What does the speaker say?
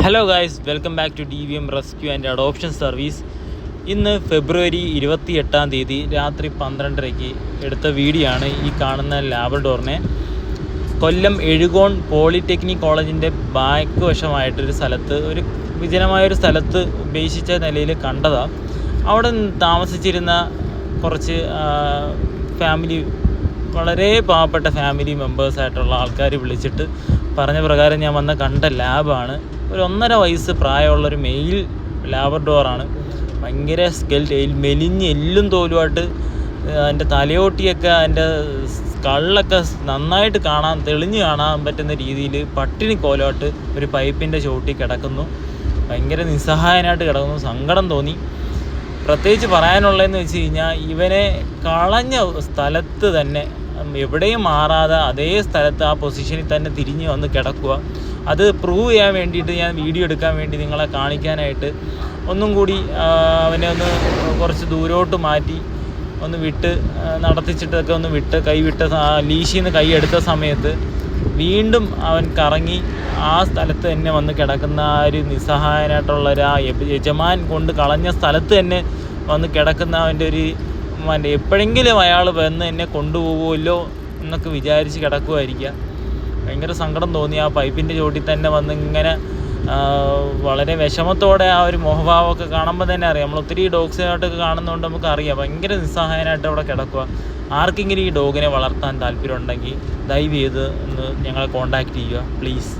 Hello guys welcome back to D V M rescue and adoption service ഇന്ന് ഫെബ്രുവരി ഇരുപത്തി എട്ടാം തീയതി രാത്രി പന്ത്രണ്ടരയ്ക്ക് എടുത്ത വീഡിയോ ആണ് ഈ കാണുന്ന ലാബഡോറിനെ കൊല്ലം എഴുകോൺ പോളിടെക്നിക് കോളേജിന്റെ ബാക്ക് വശമായിട്ടൊരു സ്ഥലത്ത് ഒരു വിജനമായൊരു സ്ഥലത്ത് ഉപേക്ഷിച്ച നിലയിൽ കണ്ടതാണ് അവിടെ താമസിച്ചിരുന്ന കുറച്ച് ഫാമിലി വളരെ പാവപ്പെട്ട ഫാമിലി മെമ്പേഴ്സായിട്ടുള്ള ആൾക്കാർ വിളിച്ചിട്ട് പറഞ്ഞ പ്രകാരം ഞാൻ വന്ന കണ്ട ലാബാണ് ഒരു ഒന്നര വയസ്സ് പ്രായമുള്ളൊരു മെയിൽ ലാബർഡോറാണ് ഭയങ്കര സ്കെൽ മെലിഞ്ഞ് എല്ലും തോലുമായിട്ട് അതിന്റെ തലയോട്ടിയൊക്കെ അതിന്റെ കള്ളൊക്കെ നന്നായിട്ട് കാണാൻ തെളിഞ്ഞ് കാണാൻ പറ്റുന്ന രീതിയിൽ പട്ടിണി കോലോട്ട് ഒരു പൈപ്പിന്റെ ചോട്ടി കിടക്കുന്നു. ഭയങ്കര നിസ്സഹായനായിട്ട് കിടക്കുന്നു. സങ്കടം തോന്നി. പ്രത്യേകിച്ച് പറയാനുള്ളതെന്ന് വെച്ച് കഴിഞ്ഞാൽ ഇവനെ കളഞ്ഞ സ്ഥലത്ത് തന്നെ എവിടെയും മാറാതെ അതേ സ്ഥലത്ത് ആ പൊസിഷനിൽ തന്നെ തിരിഞ്ഞ് വന്ന് കിടക്കുക. അത് പ്രൂവ് ചെയ്യാൻ വേണ്ടിയിട്ട് ഞാൻ വീഡിയോ എടുക്കാൻ വേണ്ടി നിങ്ങളെ കാണിക്കാനായിട്ട് ഒന്നും കൂടി അവനെ ഒന്ന് കുറച്ച് ദൂരോട്ട് മാറ്റി ഒന്ന് വിട്ട് നടത്തിച്ചിട്ടൊക്കെ ഒന്ന് വിട്ട് കൈ വിട്ട ലീശിൽ നിന്ന് എടുത്ത സമയത്ത് വീണ്ടും അവൻ കറങ്ങി ആ സ്ഥലത്ത് തന്നെ വന്ന് കിടക്കുന്ന ആ ഒരു നിസ്സഹായനായിട്ടുള്ള ഒരു ആ യജമാൻ കൊണ്ട് കളഞ്ഞ സ്ഥലത്ത് തന്നെ വന്ന് കിടക്കുന്ന അവന്റെ ഒരു മറ്റേ എപ്പോഴെങ്കിലും അയാൾ വന്ന് എന്നെ കൊണ്ടുപോകുമല്ലോ എന്നൊക്കെ വിചാരിച്ച് കിടക്കുമായിരിക്കുക ഭയങ്കര സങ്കടം തോന്നി. ആ പൈപ്പിന്റെ ചോട്ടിൽ തന്നെ വന്ന് ഇങ്ങനെ വളരെ വിഷമത്തോടെ ആ ഒരു മോഹഭാവമൊക്കെ കാണുമ്പോൾ തന്നെ അറിയാം. നമ്മൾ ഒത്തിരി ഡോഗ്സിനായിട്ടൊക്കെ കാണുന്നതുകൊണ്ട് നമുക്ക് അറിയാം ഭയങ്കര നിസ്സഹായനായിട്ട് അവിടെ കിടക്കുക. ആർക്കെങ്കിലും ഈ ഡോഗിനെ വളർത്താൻ താല്പര്യം ഉണ്ടെങ്കിൽ ദയവ് ചെയ്ത് ഒന്ന് ഞങ്ങളെ കോൺടാക്റ്റ് ചെയ്യുക പ്ലീസ്.